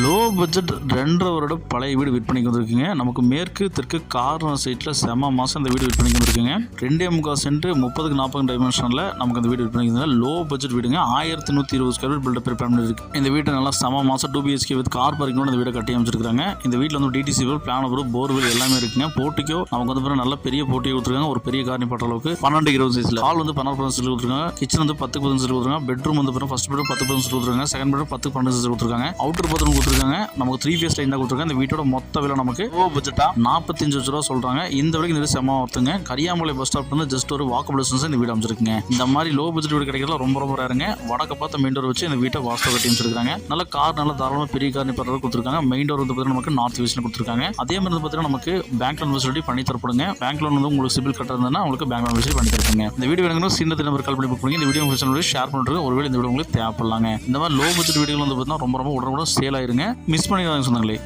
Low budget ரெண்டரை வருட பழைய வீடு விற்பனைக்கு வந்திருக்குங்க. நமக்கு மேற்கு தெற்கு கார்னர் சைட்டில் செம மாதம் இந்த வீடு விற்பனைக்கு வந்திருக்குங்க. ரெண்டே முக்கால் சென்ட் முப்பதுக்கு நாற்பது டைமென்ஷனில் நமக்கு அந்த வீடு விற்பனைக்கு வந்து லோ பட்ஜெட் வீடுங்க. ஆயிரத்தி நூற்றி இருபது ஸ்கொயர் ஃபீட் பில்டப் பிளான் இருக்கு. இந்த வீட்டை நல்லா செம மாதம் டூ பிஹெச்கே வித் கார் பார்க்கிங்கோட இந்த வீடை கட்டி அமைச்சிருக்காங்க இந்த வீட்டில் வந்து டிடிசி பில் பிளான் அப்புறம் போர்வெல் எல்லாமே இருக்குங்க. போட்டிக்கோ நமக்கு வந்து நல்ல பெரிய போட்டியை கொடுத்துருக்காங்க. ஒரு பெரிய காரணி பட்ட அளவுக்கு. பன்னெண்டு இருபது சைஸில் ஹால் வந்து பன்னெண்டு பதினஞ்சு கொடுத்துருக்காங்க. கிச்சன் வந்து பத்து பதினஞ்சு கொடுத்துருக்காங்க. பெட்ரூம் வந்து ஃபர்ஸ்ட் பெட்ரூம் பத்து பதினஞ்சு கொடுத்துருக்காங்க. செகண்ட் பெட்ரூம் பத்து பன்னெண்டு சைஸ் கொடுத்துருக்காங்க. அவுட்டர் பாத்ரூம் கொடுத்துருக்காங்க. நமக்கு த்ரீ ஃபேஸ் லைன் தான் கொடுத்துருக்காங்க. இந்த வீட்டோட மொத்த விலை நமக்கு லோ பட்ஜெட்டா நாற்பத்தஞ்சு லட்ச ரூபா சொல்றாங்க. இந்த விலைக்கு இந்த செம்ம ஒருத்துங்க கரியாமலை பஸ் ஸ்டாப் வந்து ஜஸ்ட் ஒரு வாக்கபிள் டிஸ்டன்ஸ் இந்த வீடு அமைச்சிருக்குங்க இந்த மாதிரி லோ பட்ஜெட் வீடு கிடைக்கிறதுல ரொம்ப ரொம்ப ரேருங்க வடக்க பார்த்த மெயின் டோர் வச்சு இந்த வீட்டை வாஸ்து கட்டி அமைச்சிருக்காங்க நல்ல கார் நல்ல தாராளமாக பெரிய கார் நிப்பாடுறது கொடுத்துருக்காங்க. மெயின் டோர் வந்து பார்த்தீங்கன்னா நமக்கு நார்த் வெஸ்ட்ல கொடுத்துருக்காங்க. அதே மாதிரி வந்து பார்த்தீங்கன்னா நமக்கு பேங்க் லோன் ஃபெசிலிட்டி பண்ணி தரப்படுங்க. பேங்க் லோன் வந்து உங்களுக்கு சிபில் கட்டுறதுனா உங்களுக்கு பேங்க் லோன் ஃபெசிலிட்டி பண்ணி தருங்க இந்த வீடியோ வேணுங்கன்னா சின்ன நம்பர் கால் பண்ணி புக் பண்ணுங்க. இந்த வீடியோ உங்களுக்கு ஷேர் பண்ணுறது ஒருவேளை இந்த வீடியோ உங்களுக்கு தேவைப்படலாங்க. இந்த மாதிரி லோ பட்ஜெட் வீடியோகள் வந்து பார்த்தீங்கன்னா ரொம்ப ரொம்ப உடனே சேல் ஆயிருங்க மிஸ் பண்ணிடாதீங்க சொன்னாங்களே